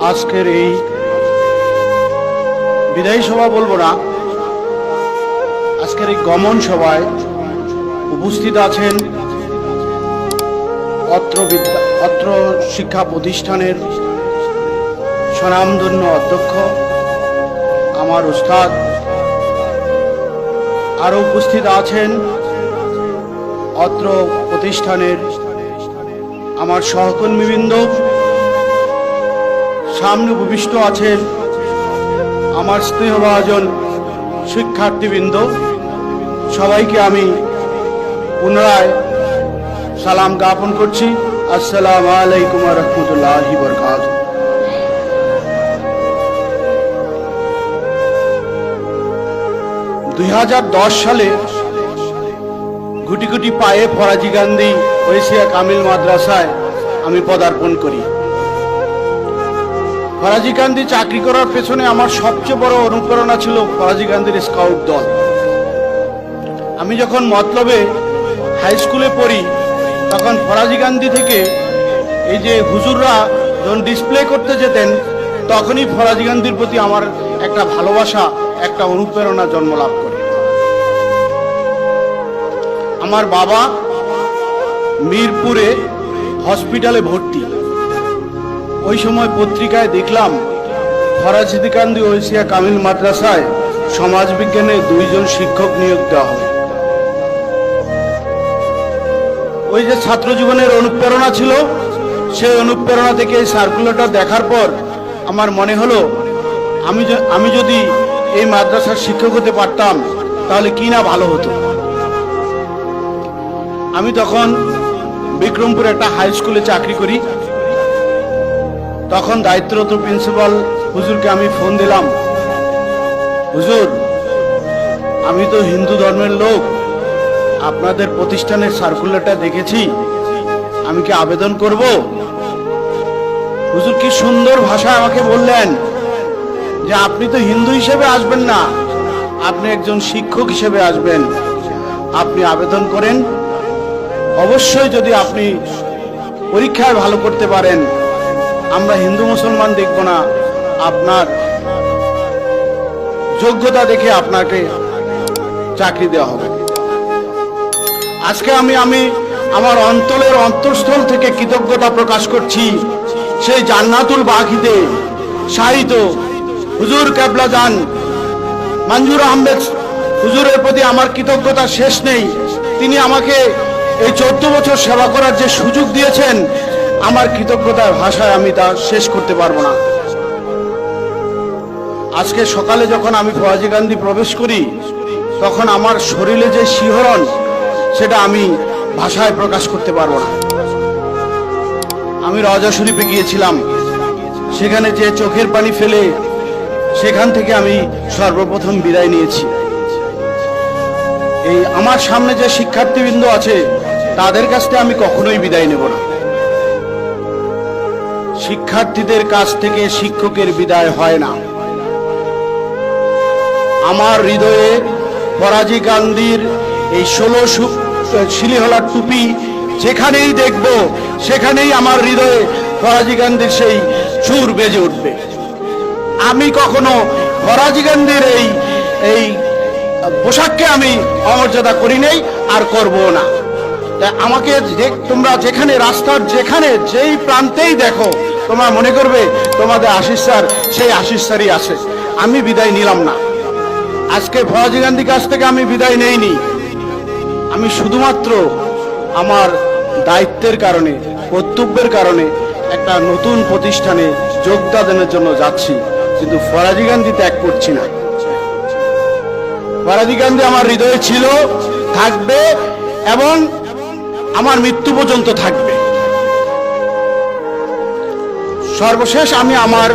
আজকের এই বিদায়ী সভা বলব না। আজকের এই গমন সভায় উপস্থিত আছেন অত্র অত্র শিক্ষা প্রতিষ্ঠানের স্বনামধন্য অধ্যক্ষ, আমার উস্তাদ আরও উপস্থিত আছেন অত্র প্রতিষ্ঠানের আমার সহকর্মীবৃন্দ। সামনে উপবিষ্ট আছেন আমার স্নেহভাজন শিক্ষার্থীবৃন্দ। সবাইকে আমি পুনরায় সালাম জ্ঞাপন করছি। আসসালাম আলাইকুম রহমতুল্লাহ বরকাত দুই সালে গুটি গুটি পায়ে ফরাজি গান্ধী ঐশিয়া কামিল মাদ্রাসায় আমি পদার্পণ করি। ফরাজি গান্ধী চাকরি করার পেছনে আমার সবচেয়ে বড় অনুপ্রেরণা ছিল ফরাজি গান্ধীর স্কাউট দল। আমি যখন মতলবে হাই স্কুলে পড়ি, তখন ফরাজি গান্ধী থেকে এই যে হুজুররা যখন ডিসপ্লে করতে যেতেন, তখনই ফরাজি গান্ধীর প্রতি আমার একটা ভালোবাসা, একটা অনুপ্রেরণা জন্ম লাভ করে। আমার বাবা মিরপুরে হসপিটালে ভর্তি। ওই সময় পত্রিকায় দেখলাম ফরাজিদি কান্দি ঐশিয়া কামিল মাদ্রাসায় সমাজবিজ্ঞানে দুইজন শিক্ষক নিয়োগ দেওয়া হবে ওই যে ছাত্র জীবনের অনুপ্রেরণা ছিল, সেই অনুপ্রেরণা থেকে এই সার্কুলারটা দেখার পর আমার মনে হলো, আমি আমি যদি এই মাদ্রাসার শিক্ষক হতে পারতাম, তাহলে কি না ভালো হতো? আমি তখন বিক্রমপুরে একটা হাই স্কুলে চাকরি করি। তখন দায়িত্বরত প্রিন্সিপাল, হুজুরকে আমি ফোন দিলাম। হুজুর, আমি তো হিন্দু ধর্মের লোক। আপনাদের প্রতিষ্ঠানের সার্কুলারটা দেখেছি। আমি কি আবেদন করব? হুজুর, কি সুন্দর ভাষা আমাকে বললেন যে আপনি তো হিন্দু হিসেবে আসবেন না। আপনি একজন শিক্ষক হিসেবে আসবেন। আপনি আবেদন করেন। অবশ্যই যদি আপনি পরীক্ষায় ভালো করতে পারেন। আমরা হিন্দু মুসলমান দেখব না। আপনার যোগ্যতা দেখে আপনাকে চাকরি দেওয়া হবে। আজকে আমি আমি আমার অন্তরের অন্তঃস্থল থেকে কৃতজ্ঞতা প্রকাশ করছি সেই জান্নাতুল বাকিতে শাহিদ হুজুর কেবলা যান। মঞ্জুর আহমেদ হুজুরের প্রতি আমার কৃতজ্ঞতা শেষ নেই। তিনি আমাকে এই চোদ্দ বছর সেবা করার যে সুযোগ দিয়েছেন আমার কৃতজ্ঞতার ভাষায় আমি তা শেষ করতে পারব না। আজকে সকালে যখন আমি ফরাজি গান্ধী প্রবেশ করি, তখন আমার শরীরে যে শিহরণ, সেটা আমি ভাষায় প্রকাশ করতে পারব না। আমি রজা শরীফে গিয়েছিলাম। সেখানে যে চোখের পানি ফেলে, সেখান থেকে আমি সর্বপ্রথম বিদায় নিয়েছি। এই আমার সামনে যে শিক্ষার্থীবৃন্দ আছে, তাদের কাছ থেকে আমি কখনোই বিদায় নেব না। শিক্ষার্থীদের কাছ থেকে শিক্ষকের বিদায় হয় না। আমার হৃদয়ে ফরাজি গান্ধীর এই ষোলো শিলিহলার টুপি যেখানেই দেখব, সেখানেই আমার হৃদয়ে ফরাজি গান্ধীর সেই সুর বেজে উঠবে। আমি কখনো ফরাজি গান্ধীর এই এই পোশাককে আমি অমর্যাদা করি নেই, আর করব না। আমাকে তোমরা যেখানে, রাস্তার যেখানে, যেই প্রান্তেই দেখো, তোমরা মনে করবে তোমাদের আশিস স্যার, সেই আশিস স্যারই আছে। আমি বিদায় নিলাম না। আজকে ফরাজি গান্ধী কাছ থেকে আমি বিদায় নেইনি। আমি শুধুমাত্র আমার দায়িত্বের কারণে, কর্তব্যের কারণে একটা নতুন প্রতিষ্ঠানে যোগদানের জন্য যাচ্ছি, কিন্তু ফরাজি গান্ধী ত্যাগ করছি না। ফরাজি গান্ধী আমার হৃদয়ে ছিল, থাকবে, এবং আমার মৃত্যু পর্যন্ত থাকবে। সর্বশেষ আমি আমার